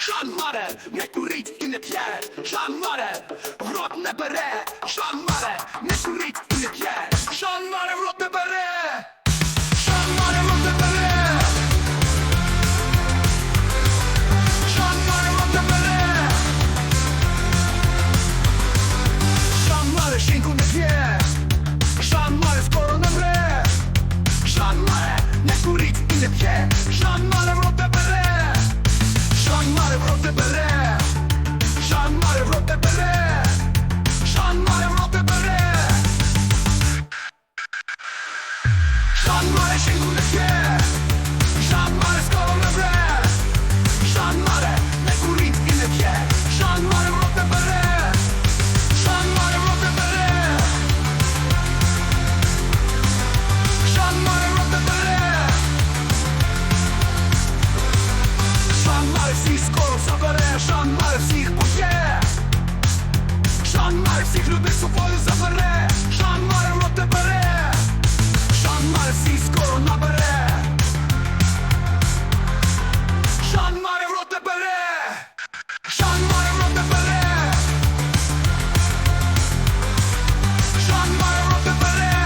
Жан Маре, не курить і не п'є, Жан Маре, в рот не бере, Жан Маре, не курить і не п'є, Жан Маре в рот не бере, Жан Маре в рот не бере, Жан Маре в рот не бере, Жан Маре жінку не п'є, Жан Маре скоро не вре, Жан Маре не курить і не п'є, Людей собою забере, Жан Маре в рот не бере, Жан Маре всіх скоро набере, Жан Маре в рот бере, Жан Маре в рот бере, Жан в рот бере.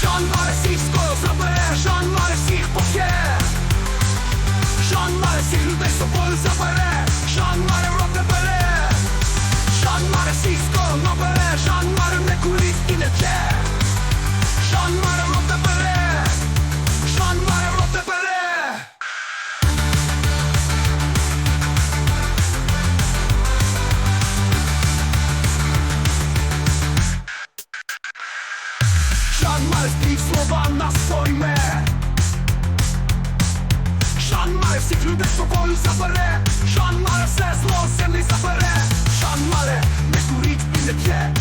Жан всіх скоро забере, Жан Маре всіх поб'є Жан всіх людей собою забере, Марських слова нас сойме. Жан Маре всіх людей з собою забере, Жан Маре все зло землі забере, Жан Маре не курить і не п'є.